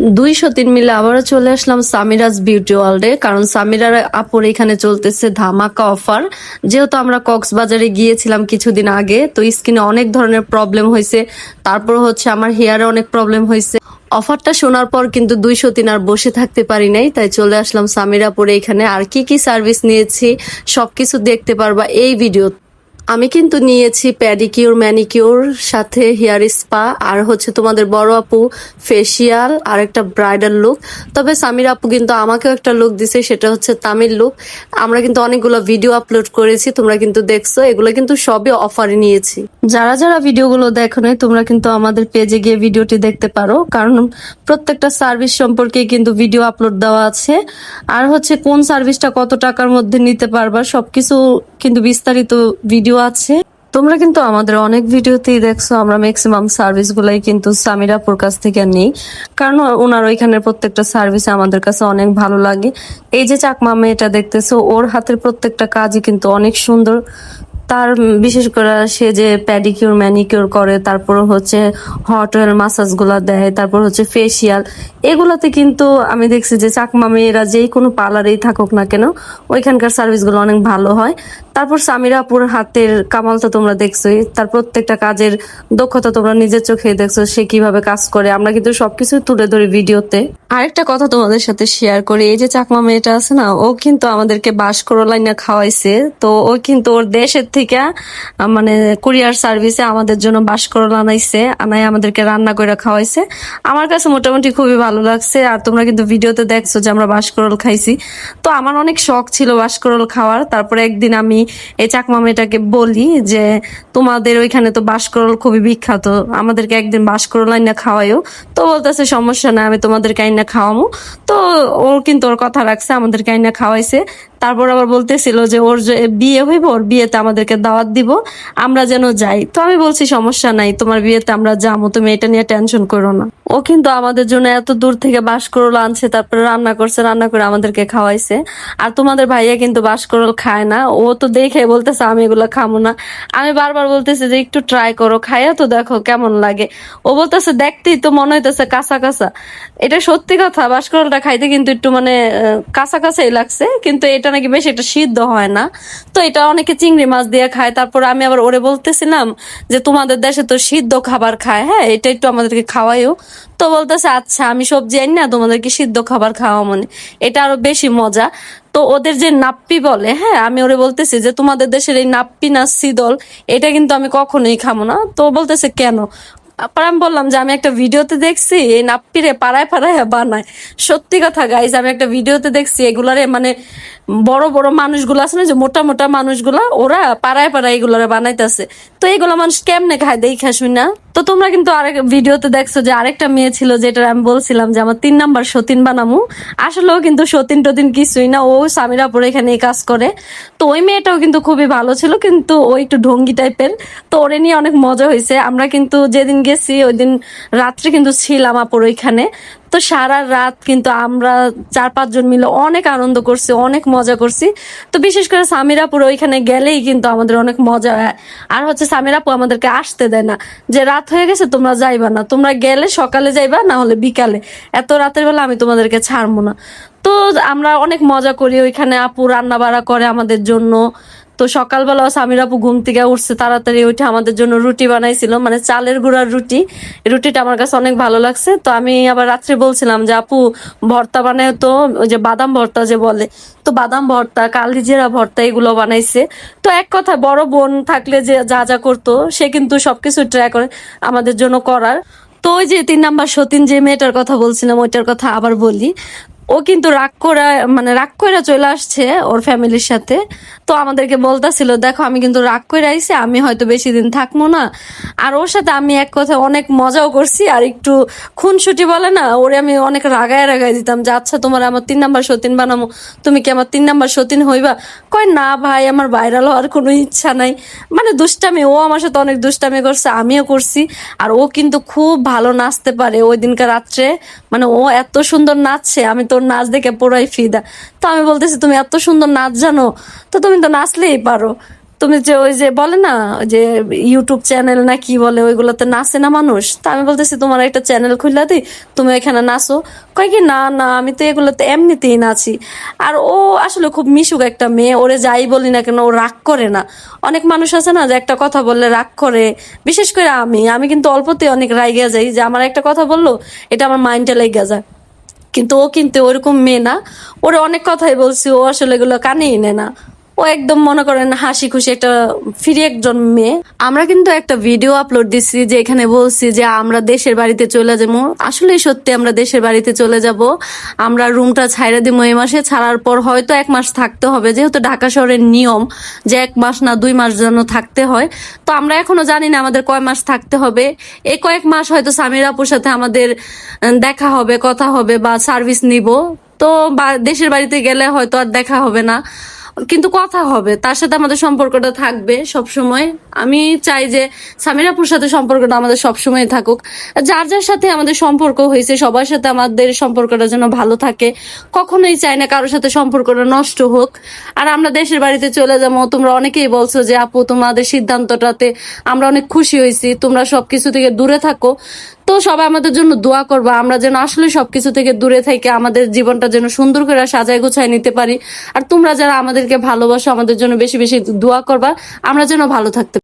দুইশো তিন মিলে আবারও চলে আসলাম সামিরাজ বিউটি ওয়ার্ল্ডে, কারণ সামিরার আপুর এখানে চলতেছে ধামাকা অফার। যেহেতু আমরা কক্সবাজারে গিয়েছিলাম কিছুদিন আগে, তো স্কিনে অনেক ধরনের প্রবলেম হয়েছে। তারপর হচ্ছে আমার হেয়ারে অনেক প্রবলেম হয়েছে। অফারটা শোনার পর কিন্তু দুইশো তিন আর বসে থাকতে পারি নাই, তাই চলে আসলাম সামিরাপুরে এখানে। আর কি কি সার্ভিস নিয়েছি, সবকিছু দেখতে পারবা এই ভিডিও আমি কিন্তু নিয়েছি প্যাডিকিউর ম্যানিকিউর সাথে হেয়ার স্পা আর হচ্ছে তোমাদের বড় আপু ফেসিয়াল আর একটা ব্রাইডাল লুক তবে সামির আপু কিন্তু আমাকেও একটা লুক দিছে, সেটা হচ্ছে তামিল লুক আমরা কিন্তু অনেকগুলো ভিডিও আপলোড করেছি, তোমরা কিন্তু দেখছ, এগুলো কিন্তু সবই অফারে নিয়েছি। যারা যারা ভিডিওগুলো দেখো নাই, তোমরা কিন্তু আমাদের পেজে গিয়ে ভিডিওটি দেখতে পারো, কারণ প্রত্যেকটা সার্ভিস সম্পর্কে কিন্তু ভিডিও আপলোড দেওয়া আছে। আর হচ্ছে কোন সার্ভিসটা কত টাকার মধ্যে নিতে পারবা, সবকিছু কিন্তু বিস্তারিত ভিডিও আছে। তোমরা কিন্তু আমাদের অনেক ভিডিওতেই দেখছ, আমরা ম্যাক্সিমাম সার্ভিস গুলাই কিন্তু সামিরাপুর কাছ থেকে নিই। কারণ ওনার ওইখানের প্রত্যেকটা সার্ভিস আমাদের কাছে অনেক ভালো লাগে। এই যে চাকমা মেয়েটা দেখতেছো, ওর হাতের প্রত্যেকটা কাজই কিন্তু অনেক সুন্দর। তার বিশেষ করে সে যে প্যাডিকিউর ম্যানিকিউর করে, তারপর হচ্ছে হট অয়েল মাসাজগুলা দেয়, তারপর হচ্ছে ফেসিয়াল এগুলাতে কিন্তু আমি দেখছি যে চাকমা মেয়েরা যেই কোনো পার্লারেই থাকুক না কেন, ওইখানকার সার্ভিসগুলো অনেক ভালো হয়। তারপর সামিরাপুর হাতের কামাল তো তোমরা দেখছোই, তার প্রত্যেকটা কাজের দক্ষতা তোমরা নিজের চোখে দেখছ, সে কীভাবে কাজ করে, আমরা কিন্তু সবকিছু তুলে ধরি ভিডিওতে। আরেকটা কথা তোমাদের সাথে শেয়ার করি, এই যে চাকমা মেয়েটা আছে না, ও কিন্তু আমাদেরকে বাস করলাইনা খাওয়াইছে, তো ও কিন্তু ওর দেশের থেকে আহ, মানে কুরিয়ার সার্ভিসে আমাদের জন্য বাস করল আনাইছে আনাই আমাদেরকে রান্না করে খাওয়াইছে। আমার কাছে মোটামুটি খুবই ভালো লাগছে আর তোমরা কিন্তু ভিডিওতে দেখছ যে আমরা বাসকরল খাইছি। তো আমার অনেক শখ ছিল বাসকরল খাওয়ার তারপরে একদিন আমি এই চাকমা মেয়েটাকে বলি যে তোমাদের ওইখানে তো বাসকরল খুবই বিখ্যাত আমাদেরকে একদিন বাসকরল আইনা খাওয়াইও তো বলতেছে সমস্যা না আমি তোমাদেরকে আইনা খাওয়ামো। তো ওর কিন্তু ওর কথা রাখছে আমাদেরকে আইনা খাওয়াইছে। তারপর আবার বলতেছিল যে ওর যে বিয়ে হইব, ওর বিয়েতে আমাদেরকে দাওয়াত দিব, আমরা যেন যাই। তো আমি বলছি, সমস্যা নাই, তোমার বিয়েতে আমরা যাব তুমি এটা নিয়ে টেনশন করো না। ও কিন্তু আমাদের জন্য এত দূর থেকে বাসকরল আনছে, তারপরে রান্না করছে, রান্না করে আমাদেরকে খাওয়াইছে। আর তোমাদের ভাইয়া কিন্তু বাসকরল খায় না। ও তো দেখে বলতেছে, আমি এগুলো খাব না। আমি বারবার বলতেছি যে, একটু ট্রাই করো, খাইয়া তো দেখো কেমন লাগে। ও বলতেছে, দেখতেই তো মনে হইতেছে কাঁচা কাঁচা। এটা সত্যি কথা বাসকরলটা খাইতে কিন্তু একটু মানে কাঁচা, কাঁচাই লাগছে। কিন্তু এটা নাকি বেশি একটা সিদ্ধ হয় না। তো এটা অনেকে চিংড়ি মাছ দিয়ে খায়। তারপর আমি আবার ওরে বলতেছিলাম যে, তোমাদের দেশে তো সিদ্ধ খাবার খায়। হ্যাঁ এটা একটু আমাদেরকে খাওয়াইও। তো বলতেছে আচ্ছা আমি সবজি আনি না, তোমাদেরকে সিদ্ধ খাবার খাওয়া মনে এটা আরও বেশি মজা। তো ওদের যে নাপ্পি বলে হ্যাঁ আমি ওরে বলতেছি যে, তোমাদের দেশের এই নাপ্পি না সিদল, এটা কিন্তু আমি কখনোই খাব না। তো বলতেছে, কেন? আমি বললাম যে, আমি একটা ভিডিওতে দেখছি, এই নাপ্পিরে পাড়ায় পাড়ায় বানায়। সত্যি কথা গাইজ আমি একটা ভিডিওতে দেখছি, এগুলারে মানে বড় বড় মানুষগুলো আছে না যে মোটা মোটা মানুষগুলা, ওরা পাড়ায় পাড়ায় এগুলারে বানাইতেছে। তো এগুলো মানুষ কেমনে খায় দেখা না। তো তোমরা কিন্তু আরেক ভিডিওতে দেখছ যে আরেকটা মেয়ে ছিল যেটা আমি বলছিলাম যে আমার তিন নাম্বার সতীন বানামু। আসলেও কিন্তু সতীন টতিন কিছুই না, ও স্বামীরাপুর এখানে কাজ করে। তো ওই মেয়েটাও কিন্তু খুবই ভালো ছিল, কিন্তু ও একটু ঢঙ্গি টাইপের। তো ওরে নিয়ে অনেক মজা হয়েছে আমরা কিন্তু যেদিন গেছি ওই দিন রাত্রে কিন্তু ছিলাম আপুর ওইখানে। তো সারা রাত কিন্তু আমরা চার পাঁচজন মিলে অনেক আনন্দ করছি, অনেক মজা করছি। তো বিশেষ করে সামিরাপুর ওইখানে গেলেই কিন্তু আমাদের অনেক মজা হয়। আর হচ্ছে সামিরাপু আমাদেরকে আসতে দেয় না। যে রাত হয়ে গেছে, তোমরা যাইবা না। তোমরা গেলে সকালে যাইবা, না হলে বিকালে। এত রাতের বেলা আমি তোমাদেরকে ছাড়বো না। তো আমরা অনেক মজা করি ওইখানে। আপু রান্না বাড়া করে আমাদের জন্য। তো সকালবেলা সামির আপু ঘুম থেকে উঠছে, তাড়াতাড়ি উঠে আমাদের জন্য রুটি বানাইছিল মানে চালের গুঁড়ার রুটি। রুটিটা আমার কাছে অনেক ভালো লাগছে। তো আমি আবার রাত্রে বলছিলাম যে, আপু, ভর্তা বানায় তো যে বাদাম ভর্তা যে বলে, তো বাদাম ভর্তা, কালিজিরা ভর্তা এগুলো বানাইছে। তো এক কথা বড় বোন থাকলে যে যা যা করতো, সে কিন্তু সবকিছু ট্রাই করে, আমাদের জন্য করার। তো ওই যে তিন নাম্বার সতীন যে মেয়েটার কথা বলছিলাম, ওইটার কথা আবার বলি। ও কিন্তু রাগ করে মানে রাগ করে চলে আসছে ওর ফ্যামিলির সাথে। তো আমাদেরকে বলতাছিল, দেখো, আমি কিন্তু রাগ করে আইছি, আমি হয়তো বেশি দিন থাকব না। আর ওর সাথে আমি এক কথা অনেক মজাও করছি, আর একটু খুনসুটি বলে না, ওরে আমি অনেক রাগায় রাগায় দিতাম যে আচ্ছা তোমার আমার তিন নাম্বার সতীন বানামো, তুমি কি আমার তিন নাম্বার সতীন হইবা? কয়, না ভাই, আমার ভাইরাল হওয়ার কোনো ইচ্ছা নাই। মানে দুষ্টামি, ও আমার সাথে অনেক দুষ্টামি করছে, আমিও করছি, আর ও কিন্তু খুব ভালো নাচতে পারে ওই দিনকার রাত্রে। মানে ও এত সুন্দর নাচছে, আমি নাচ দেখে পুরাই ফিদা। তো আমি বলতেছি, তুমি এত সুন্দর নাচ জানো, তো তুমি তো নাচলেই পারো। তুমি যে ওই যে বলে না যে ইউটিউব চ্যানেল না কি বলে, ওইগুলোতে নাচে না মানুষ? তা আমি বলতেছি, তোমার একটা চ্যানেল খুললা দিই তুমি এখানে নাচো। কয় কি, না না, আমি তো এগুলোতে এমনিতেই নাচি। আর ও আসলে খুব মিশুক একটা মেয়ে, ওরে যাই বলি না কেন, ও রাগ করে না। অনেক মানুষ আছে না, যে একটা কথা বললে রাগ করে, বিশেষ করে আমি। আমি কিন্তু অল্পতে অনেক রাইগা যাই, যে আমার একটা কথা বলল, এটা আমার মাইন্ডে লেগে যায়। কিন্তু ও কিন্তু ওরকম মেয়ে না। ওরা অনেক কথাই বলছি, ও আসলে এগুলো কানেই নেয় না। ও একদম মনে করেন হাসি খুশি একটা ফ্রি একজন মেয়ে। আমরা কিন্তু একটা ভিডিও আপলোড দিচ্ছি যে এখানে বলছি যে আমরা দেশের বাড়িতে চলে যাব। আসলে সত্যি আমরা দেশের বাড়িতে চলে যাব। আমরা রুমটা ছাইড়া দিব এই মাসে, ছাড়ার পর হয়তো এক মাস থাকতে হবে। যেহেতু ঢাকা শহরের নিয়ম যে এক মাস না দুই মাস যেন থাকতে হয়। তো আমরা এখনও জানি না আমাদের কয় মাস থাকতে হবে। এই কয়েক মাস হয়তো সামির আপুর সাথে আমাদের দেখা হবে, কথা হবে বা সার্ভিস নিব। তো দেশের বাড়িতে গেলে হয়তো আর দেখা হবে না। কিন্তু কথা হবে, তার সাথে আমাদের সম্পর্কটা থাকবে সব সময় আমি চাই যে সামিরাপুর সাথে সম্পর্কটা আমাদের সব সময় থাকুক। যার যার সাথে আমাদের সম্পর্ক হয়েছে, সবার সাথে আমাদের সম্পর্কটা যেন ভালো থাকে, কখনোই চাই না কারোর সাথে সম্পর্কটা নষ্ট হোক। আর আমরা দেশের বাড়িতে চলে যাব, তোমরা অনেকেই বলছো যে, আপু, তোমাদের সিদ্ধান্তটাতে আমরা অনেক খুশি হয়েছি, তোমরা সবকিছু থেকে দূরে থাকো। তো সবাই আমাদের জন্য দোয়া করবা। আমরা যেন আসলে সবকিছু থেকে দূরে থেকে আমাদের জীবনটা যেন সুন্দর করে সাজায় গোছায় নিতে পারি। আর তোমরা যারা আমাদেরকে ভালোবাসো, আমাদের জন্য বেশি বেশি দোয়া করবা। আমরা যেন ভালো থাকতে